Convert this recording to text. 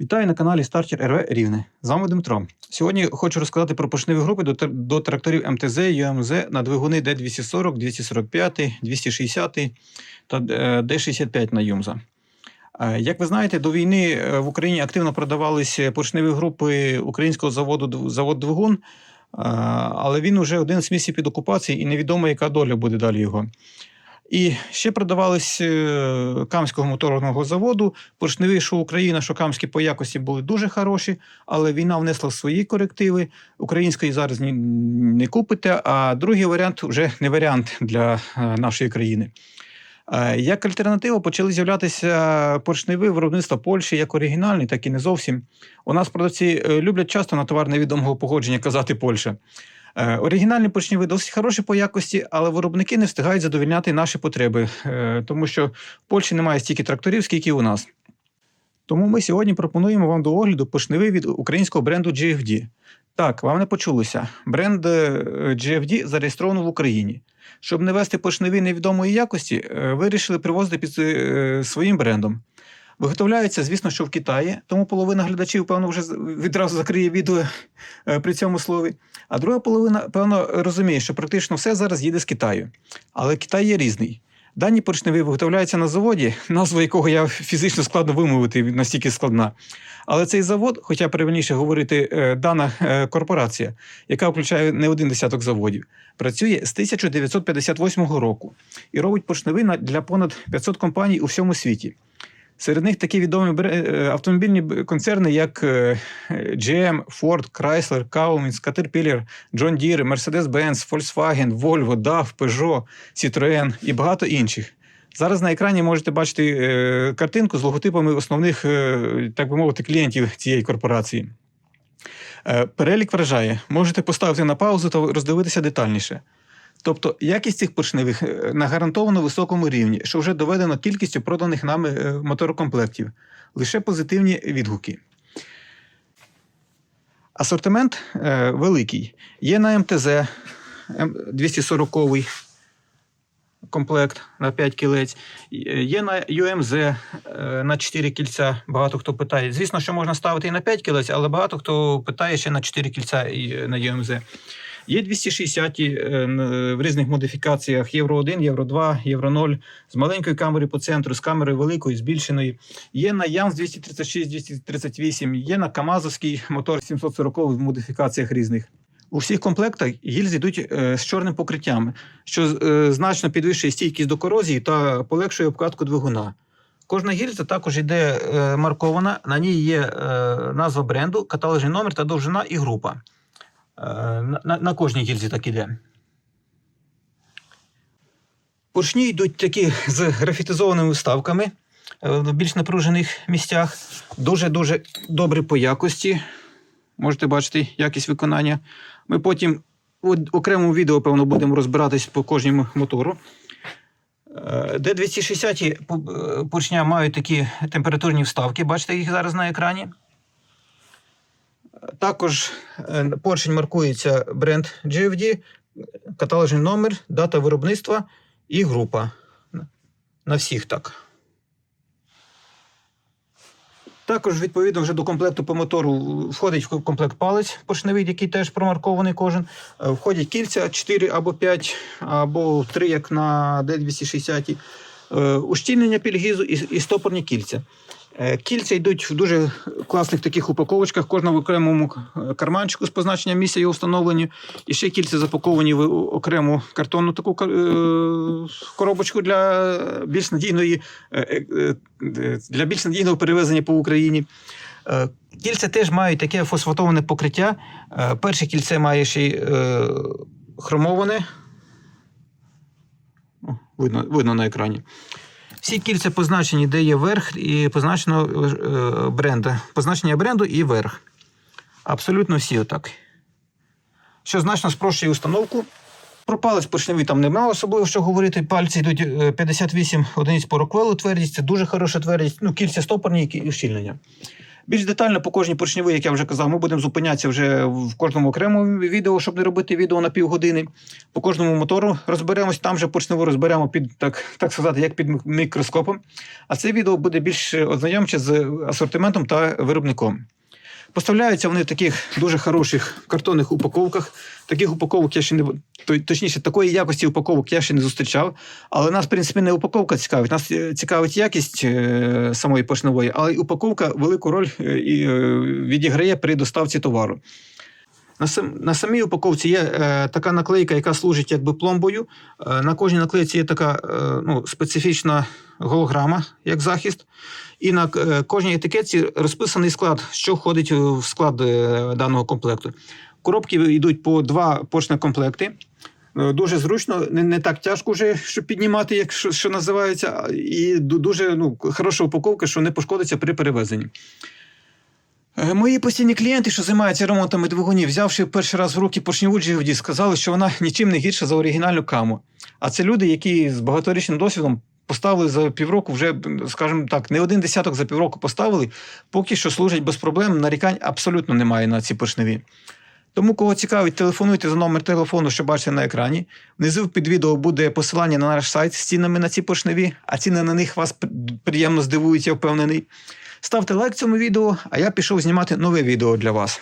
Вітаю на каналі Starter РВ Рівне. З вами Дмитро. Сьогодні хочу розказати про поршневі групи до, до тракторів МТЗ і ЮМЗ на двигуни D240, 245, 260 та е, D65 на ЮМЗа. Е, Як ви знаєте, до війни е, в Україні активно продавалися поршневі групи українського заводу завод Двигун, але він уже 11 місяців під окупацією і невідомо, яка доля буде далі його. І ще продавались е, Камського моторного заводу. Поршневі, що Україна, що Камські по якості були дуже хороші, але війна внесла свої корективи. Української зараз не купите, а другий варіант вже не варіант для е, нашої країни. Е, Як альтернатива почали з'являтися поршневі виробництва Польщі, як оригінальні, так і не зовсім. У нас продавці люблять часто на товар невідомого погодження казати Польща. Е, Оригінальні поршневі досить хороші по якості, але виробники не встигають задовільняти наші потреби, е, тому що в Польщі немає стільки тракторів, скільки у нас. Тому ми сьогодні пропонуємо вам до огляду поршневий від українського бренду GFD. Так, вам не почулося. Бренд е, GFD зареєстровано в Україні. Щоб не вести поршневі невідомої якості, вирішили привозити під своїм брендом. Виготовляється, звісно, що в Китаї, тому половина глядачів, певно, вже відразу закриє відео е, при цьому слові. А друга половина, певно, розуміє, що практично все зараз їде з Китаю. Але Китай є різний. Дані поршневі виготовляються на заводі, назву якого я фізично складно вимовити, настільки складна. Але цей завод, хоча правильніше говорити, е, дана е, корпорація, яка включає не один десяток заводів, працює з 1958 року і робить поршневі на- для понад 500 компаній у всьому світі. Серед них такі відомі е, автомобільні концерни, як е, GM, Ford, Chrysler, Cummins, Caterpillar, John Deere, Mercedes-Benz, Volkswagen, Volvo, DAF, Peugeot, Citroën і багато інших. Зараз на екрані можете бачити е, картинку з логотипами основних, е, так би мовити, клієнтів цієї корпорації. Е, перелік вражає. Можете поставити на паузу та роздивитися детальніше. Тобто якість цих поршневих е, на гарантовано високому рівні, що вже доведено кількістю проданих нами е, моторокомплектів. Лише позитивні відгуки. Асортимент е, великий. Є на МТЗ 240 комплект на 5 кілець, Є- на ЮМЗ е, на 4 кільця. Багато хто питає. Звісно, що можна ставити і на 5 кілець, але багато хто питає ще на 4 кільця і на ЮМЗ. Є 260 е, в різних модифікаціях: Євро 1, Євро 2, Євро 0, з маленькою камерою по центру, з камерою великою, збільшеною. Є на Янс 236, 238, є на Камазовський мотор 740 в модифікаціях різних. У всіх комплектах гільзи йдуть е, з чорним покриттям, що е, значно підвищує стійкість до корозії та полегшує обкатку двигуна. Кожна гільза також йде е, маркована, на ній є е, назва бренду, каталожний номер та довжина і група. Е, на, на, кожній гільзі так іде. Поршні йдуть такі з графітизованими вставками е, в більш напружених місцях. Дуже-дуже добрі по якості. Можете бачити якість виконання. Ми потім в окремому відео, певно, будемо розбиратись по кожному мотору. Е, Д260 по- е, поршня мають такі температурні вставки, бачите їх зараз на екрані. Також е, поршень маркується бренд GFD, каталожний номер, дата виробництва і група. На всіх так. Також, відповідно, вже до комплекту по мотору входить в комплект палець поршневий, який теж промаркований кожен. Е, Входять кільця 4 або 5, або 3, як на D260. Е, Ущільнення пільгізу і стопорні кільця. Е, Кільця йдуть в дуже класних таких упаковочках, кожна в окремому е, карманчику з позначенням місця його встановлення. І ще кільця запаковані в окрему картонну таку е, коробочку для більш надійної для більш надійного перевезення по Україні. Кільця теж мають таке фосфатоване покриття. Перше кільце має ще й хромоване. Видно, видно на екрані. Всі кільця позначені, де є верх, і позначено е, бренда. Позначення бренду і верх. Абсолютно всі отак. Що значно спрощує установку. Про палець поршневий там немає особливо що говорити. Пальці йдуть е, 58 одиниць по роквелу твердість, це дуже хороша твердість. Ну, кільця стопорні і ущільнення. Більш детально по кожній поршньовій, як я вже казав, ми будемо зупинятися вже в кожному окремому відео, щоб не робити відео на півгодини. По кожному мотору розберемось, там же поршневу розберемо під так, так сказати, як під мікроскопом. А це відео буде більш ознайомче з асортиментом та виробником. Поставляються вони в таких дуже хороших картонних упаковках. Таких упаковок я ще не то- точніше, такої якості упаковок я ще не зустрічав. Але нас, в принципі, не упаковка цікавить. Нас е, цікавить якість е, самої пошнової, але й упаковка велику роль е, відіграє при доставці товару. На, сам, на самій упаковці є е, така наклейка, яка служить якби пломбою. Е, на кожній наклейці є така е, ну, специфічна голограма, як захист. І на е, кожній етикетці розписаний склад, що входить в склад е, даного комплекту. Коробки йдуть по два комплекти. Е, Дуже зручно, не, не так тяжко вже, щоб піднімати, як що, що називається, і дуже ну, хороша упаковка, що не пошкодиться при перевезенні. Е, Мої постійні клієнти, що займаються ремонтами двигунів, взявши перший раз в руки поршневу GFD, сказали, що вона нічим не гірша за оригінальну каму. А це люди, які з багаторічним досвідом поставили за півроку, вже, скажімо так, не один десяток за півроку поставили, поки що служать без проблем. Нарікань абсолютно немає на ці поршневі. Тому, кого цікавить, телефонуйте за номер телефону, що бачите на екрані. Внизу під відео буде посилання на наш сайт з цінами на ці поршневі, а ціни на них вас приємно здивують, я впевнений. Ставте лайк цьому відео, а я пішов знімати нове відео для вас.